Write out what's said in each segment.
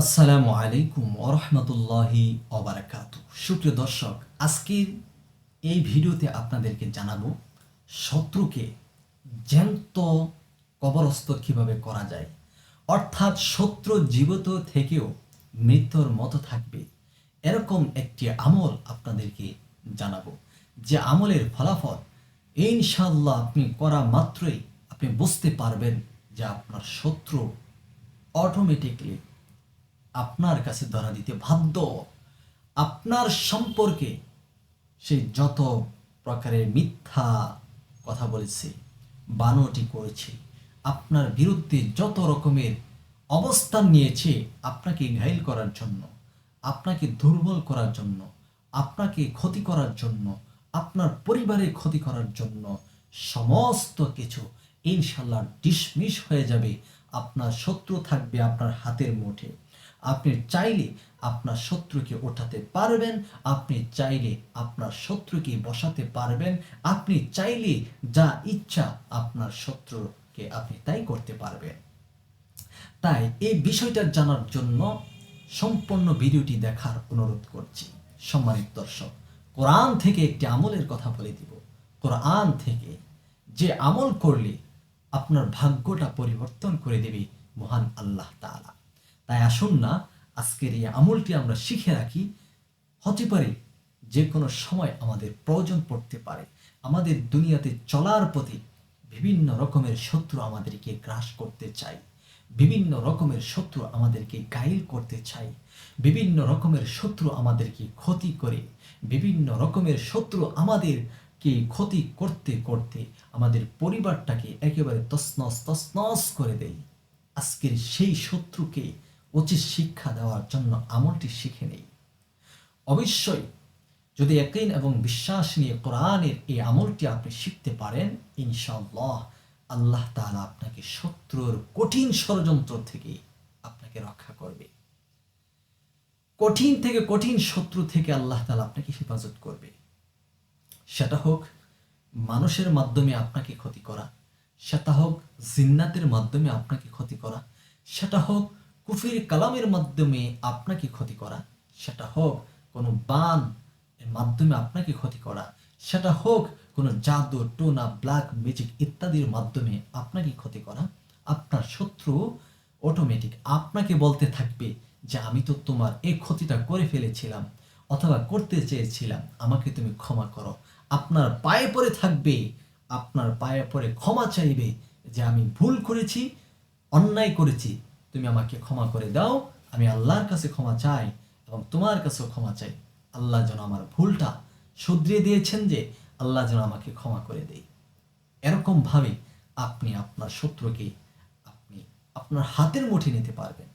আসসালামু আলাইকুম ওরহমতুল্লাহি অবরাকাত সুপ্রিয় দর্শক, আজকের এই ভিডিওতে আপনাদেরকে জানাব শত্রুকে জ্যান্ত কবরস্থ কীভাবে করা যায়? অর্থাৎ শত্রু জীবিত থেকেও মৃত্যুর মতো থাকবে। এরকম একটি আমল আপনাদেরকে জানাব। যে আমলের ফলাফল ইনশাল্লাহ আপনি করা মাত্রই আপনি বুঝতে পারবেন যে আপনার শত্রু অটোমেটিকলি আপনার কাছে ধরা দিতে বাধ্য। আপনার সম্পর্কে সে যত প্রকারের মিথ্যা কথা বলেছে বানোটি করেছে, আপনার বিরুদ্ধে যত রকমের অবস্থান নিয়েছে, আপনাকে ঘাইল করার জন্য, আপনাকে দুর্বল করার জন্য, আপনাকে ক্ষতি করার জন্য, আপনার পরিবারের ক্ষতি করার জন্য সমস্ত কিছু ইনশাল্লাহ ডিসমিস হয়ে যাবে। আপনার শত্রু থাকবে আপনার হাতের মুঠে। আপনি চাইলে আপনার শত্রুকে ওঠাতে পারবেন, আপনি চাইলে আপনার শত্রুকে বসাতে পারবেন, আপনি চাইলে যা ইচ্ছা আপনার শত্রুকে আপনি তাই করতে পারবেন। তাই এই বিষয়টা জানার জন্য সম্পূর্ণ ভিডিওটি দেখার অনুরোধ করছি। সম্মানিত দর্শক, কোরআন থেকে একটি আমলের কথা বলে দিব। কোরআন থেকে যে আমল করলে আপনার ভাগ্যটা পরিবর্তন করে দেবে মহান আল্লাহ তাআলা। তাই আসুন না, আজকের এই আমলটি আমরা শিখে রাখি। হতে পারে যে কোনো সময় আমাদের প্রয়োজন পড়তে পারে। আমাদের দুনিয়াতে চলার প্রতি বিভিন্ন রকমের শত্রু আমাদেরকে গ্রাস করতে চায় বিভিন্ন রকমের শত্রু আমাদেরকে গাইল করতে চায় বিভিন্ন রকমের শত্রু আমাদেরকে ক্ষতি করে। বিভিন্ন রকমের শত্রু আমাদেরকে ক্ষতি করতে করতে আমাদের পরিবারটাকে একেবারে তসনস তসনস করে দেয়। আজকের সেই শত্রুকে উচিত শিক্ষা দেওয়ার জন্য আমলটি শিখে নেই। অবশ্যই, যদি একদিন এবং বিশ্বাস নিয়ে কোরআনের এই আমলটি আপনি শিখতে পারেন, ইনশাআল্লাহ আল্লাহ তাআলা আপনাকে শত্রুর কঠিন ষড়যন্ত্র থেকে আপনাকে রক্ষা করবে। কঠিন থেকে কঠিন শত্রু থেকে আল্লাহ তালা আপনাকে হেফাজত করবে। সেটা হোক, মানুষের মাধ্যমে আপনাকে ক্ষতি করা, সেটা হোক, জিন্নাতের মাধ্যমে আপনাকে ক্ষতি করা, সেটা হোক কুফির কালামের মাধ্যমে আপনাকে ক্ষতি করা, সেটা হোক কোনো বান এর মাধ্যমে আপনাকে ক্ষতি করা, সেটা হোক কোনো জাদু, টোনা, ব্ল্যাক ম্যাজিক ইত্যাদির মাধ্যমে আপনাকে ক্ষতি করা, আপনার শত্রু অটোমেটিক আপনাকে বলতে থাকবে যে, আমি তো তোমার এই ক্ষতিটা করে ফেলেছিলাম অথবা করতে চেয়েছিলাম, আমাকে তুমি ক্ষমা করো। আপনার পায়ে পড়ে থাকবে, আপনার পায়ে পড়ে ক্ষমা চাইবে যে, আমি ভুল করেছি, অন্যায় করেছি তুমি আমাকে ক্ষমা করে দাও, আমি আল্লাহর কাছে ক্ষমা চাই এবং তোমার কাছেও ক্ষমা চাই। আল্লাহ যেন আমার ভুলটা শুধরিয়ে দিয়েছেন যে আল্লাহ যেন আমাকে ক্ষমা করে দেয়। এরকম ভাবে আপনি আপনার শত্রুকে আপনি আপনার হাতের মুঠে নিতে পারবেন।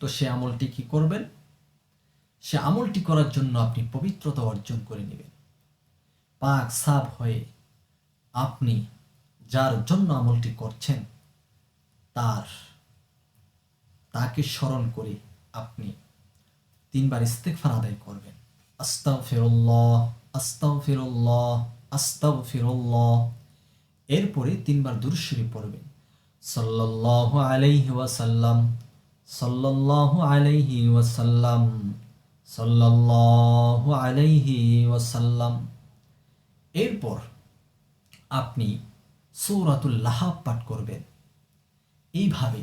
তো সে আমলটি কি করবেন? সে আমলটি করার জন্য আপনি পবিত্রতা অর্জন করে নেবেন। পাক সাফ হয়ে আপনি যার জন্য আমলটি করছেন, তার তাকে স্মরণ করে আপনি তিনবার ইস্তেকফার আদায় করবেন। আস্তাও ফিরুল্লাহ আস্তাও ফিরুল্লাহ আস্তাও ফিরুল্লাহ এরপরে তিনবার দুরুশ্বরী পড়বেন। সাল্লাল্লাহু আলাইহি ওয়াসাল্লাম, সাল্লাল্লাহু আলাইহি ওয়াসাল্লাম, সাল্লাল্লাহু আলাইহি ওয়াসাল্লাম। এরপর আপনি সূরাতুল পাঠ করবেন। এইভাবে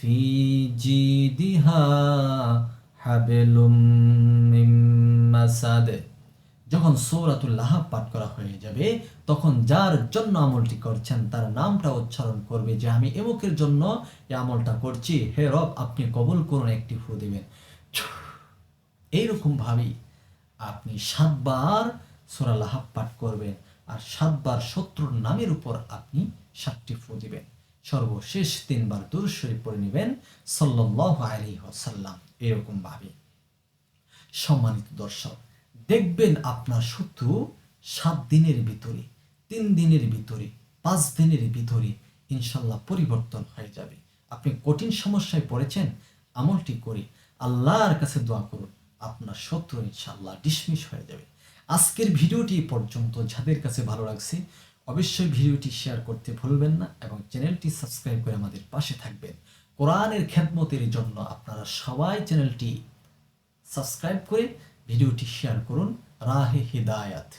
في جيدها حبل من مسد যখন সৌরাতুল লাহাব পাঠ করা হয়ে যাবে তখন যার জন্য আমলটি করছেন তার নামটা উচ্চারণ করবে যে আমি এমুকের জন্য এই আমলটা করছি হে রব আপনি কবুল করুন একটি ফু দেবেন এইরকম ভাবেই আপনি সাতবার সোরা লাহাব পাঠ করবেন আর সাতবার শত্রুর নামের উপর আপনি সাতটি ফু দিবেন সর্বশেষ তিনবার দুরুদ শরীফ পড়ে নেবেন সাল্লাল্লাহু আলাইহি ওয়াসাল্লাম। এরকম ভাবে। সম্মানিত দর্শক, দেখবেন আপনার শত্রু সাত দিনের ভিতরে, তিন দিনের ভিতরে, পাঁচ দিনের ভিতরে ইনশাল্লাহ পরিবর্তন হয়ে যাবে। আপনি কঠিন সমস্যায় পড়েছেন, আমলটি করে আল্লাহর কাছে দোয়া করুন, আপনার শত্রু ইনশাল্লাহ ডিসমিস হয়ে যাবে। আজকের ভিডিওটি পর্যন্ত। যাদের কাছে ভালো লাগছে অবশ্যই ভিডিওটি শেয়ার করতে ভুলবেন না এবং চ্যানেলটি সাবস্ক্রাইব করে আমাদের পাশে থাকবেন। কোরআনের খ্যাতমতের জন্য আপনারা সবাই চ্যানেলটি সাবস্ক্রাইব করে ভিডিওটি শেয়ার করুন। রাহে হিদায়াত।